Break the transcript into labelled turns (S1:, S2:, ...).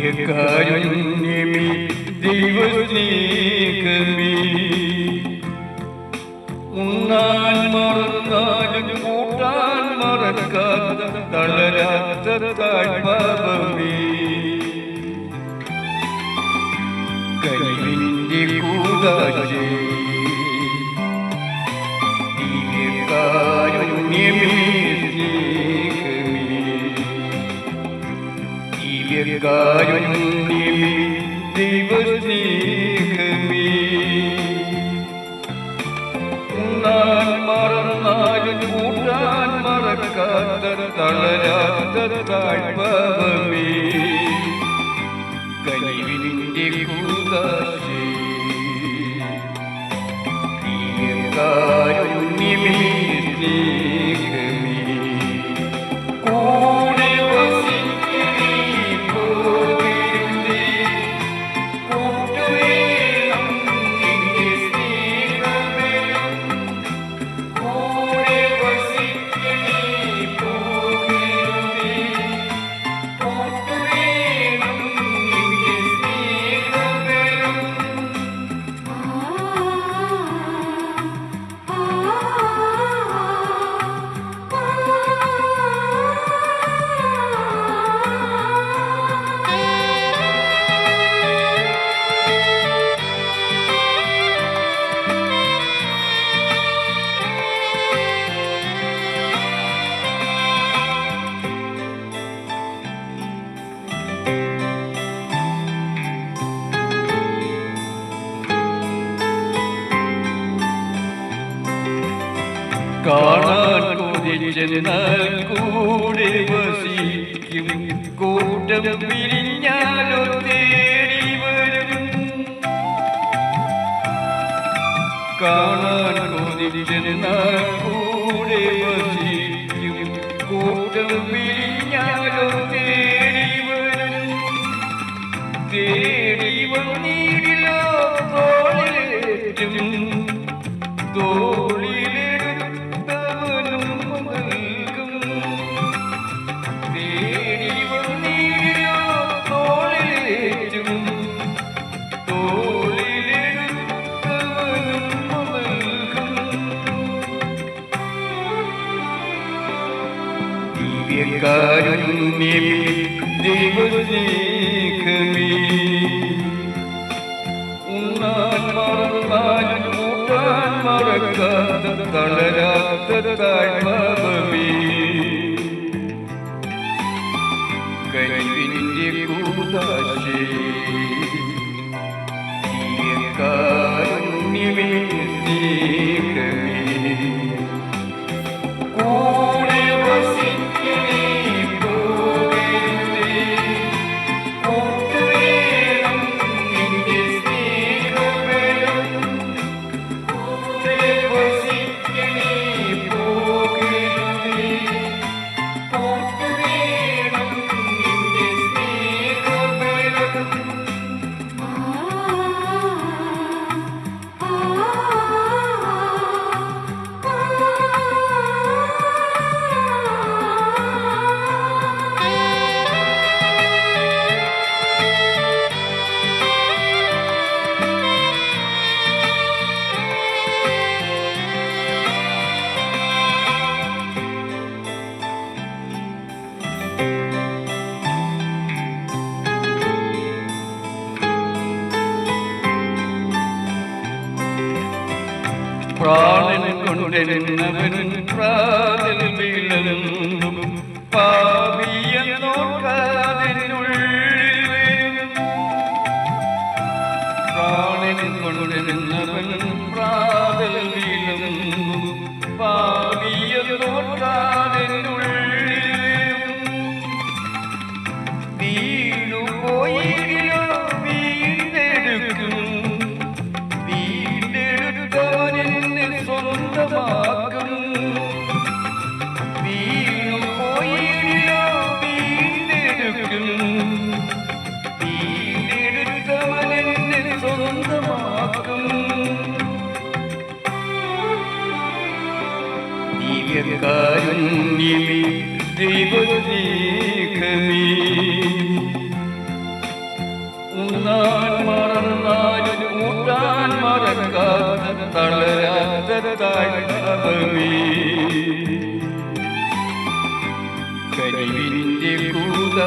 S1: ദിവ്യകാരുണ്യമേ ദൈവസ്നേഹമേ. ഉണ്ണാൻ മറന്നാലും കൂട്ടാൻ മറക്കാത്ത തളരാത്ത താഴ്ഭാവമേ കഴിവിന്റെ കൂതാശേ. ദിവ്യകാരുണ്യമേ ദൈവസ്നേഹമേ ഉണ്ണാൻ താഴ്വമേ കൊതിച്ചെന്നാൽ കൂടെ വസിക്കും. കൂട്ടം പിരിഞ്ഞാലോ തേടി വരും. കാണാൻ കൊതിച്ചെന്നാൽ കൂടെ വസിക്കും. തളരാത്ത താഴ്മേ കഴിവിന്റെ കൂതാശേ ദിവ്യകാരുണ്യമേ പ്രാതിൽ പാപിയ നോക്കാതിനുള്ളിൽ ദിവ്യകാരുണ്യമേ ദൈവസ്നേഹമേ ഉണ്ണാൻ മറന്നാലും കൂട്ടാൻ മറക്കാത്ത തളരാത്ത താഴ്ന്നവനേ കനിവിന്റെ കൂത